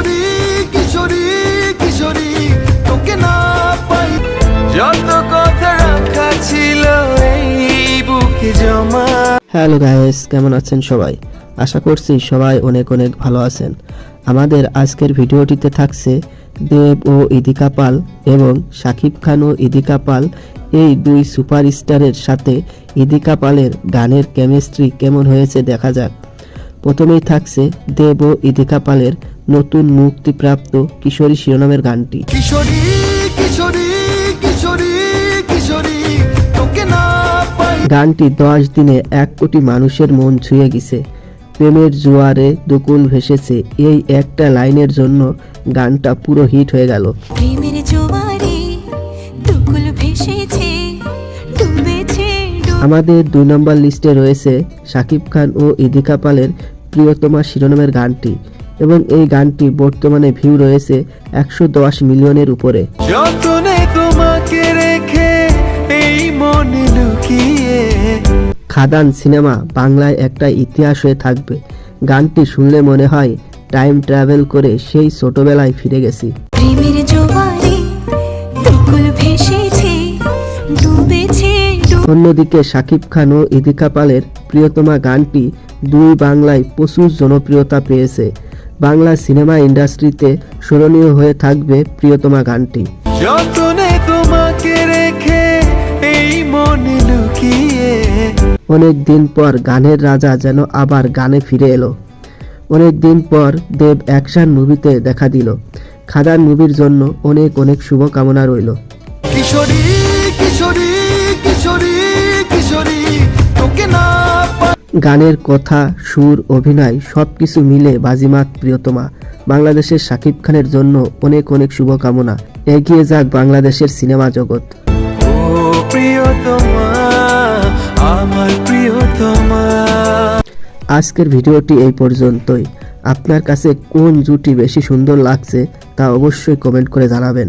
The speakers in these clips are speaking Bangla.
কিশোরী কিশোরী কিশোরী, তোকে না পাই। যত কথা রাখা ছিল, এই বুকে জমা। হ্যালো গাইস কেমন আছেন সবাই? আশা করছি সবাই অনেক অনেক ভালো আছেন। আমাদের আজকের ভিডিওটিতে থাকছে দেব ও ইদিকা পাল এবং শাকিব খান ও ইদিকা পাল। এই দুই সুপারস্টারের সাথে ইদিকা পালের গানের কেমিস্ট্রি কেমন হয়েছে দেখা যাক। প্রথমেই থাকছে দেব ইদিকা পালের নতুন মুক্তিপ্রাপ্ত কিশোরী শিরোনামের গানটি। কিশোরী কিশোরী কিশোরী কিশোরী তোকে না গানটি দশ দিনে এক কোটি মানুষের মন ছুঁয়ে গেছে। প্রেমের জোয়ারে দুকুল ভেসেছে। এই একটা লাইনের জন্য গানটা পুরো হিট হয়ে গেল। প্রেমের জোয়ারে দুকুল ভেসেছে। আমাদের দুই নম্বর লিস্টে রয়েছে শাকিব খান ও ইদিকা পালের প্রিয়তমা শিরোনামের গানটি এবং এই গানটি বর্তমানে ভিউ রয়েছে একশো দশ মিলিয়নের উপরে। তোমাকে রেখে এই মনে লুকিয়ে। খাদান সিনেমা বাংলায় একটা ইতিহাস হয়ে থাকবে। গানটি শুনলে মনে হয় টাইম ট্রাভেল করে সেই ছোটবেলায় ফিরে গেছি। অন্যদিকে শাকিব খান ও ইদিকা পালের প্রিয়তমা গানটি দুই বাংলায় প্রচুর জনপ্রিয়তা পেয়েছে। বাংলা সিনেমা ইন্ডাস্ট্রিতে স্মরণীয় হয়ে থাকবে প্রিয়তমা গানটি। তোমাকে রেখে এই মনে লুকিয়ে। অনেক দিন পর গানের রাজা যেন আবার গানে ফিরে এলো। অনেক দিন পর দেব অ্যাকশন মুভিতে দেখা দিল। খাদান মুভির জন্য অনেক অনেক শুভকামনা রইল। কিশোরী কিশোরী গানের কথা সুর অভিনয় সব কিছু মিলে বাজিমাত প্রিয়তমা। বাংলাদেশের শাকিব খানের জন্য অনেক অনেক শুভকামনা। এগিয়ে যাক বাংলাদেশের সিনেমা জগৎ। আজকের ভিডিওটি এই পর্যন্তই। আপনার কাছে কোন জুটি বেশি সুন্দর লাগছে তা অবশ্যই কমেন্ট করে জানাবেন।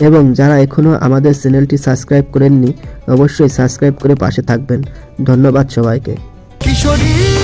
এবং যারা এখনও আমাদের চ্যানেলটি সাবস্ক্রাইব করেননি অবশ্যই সাবস্ক্রাইব করে পাশে থাকবেন। ধন্যবাদ সবাইকে। কিশোরী।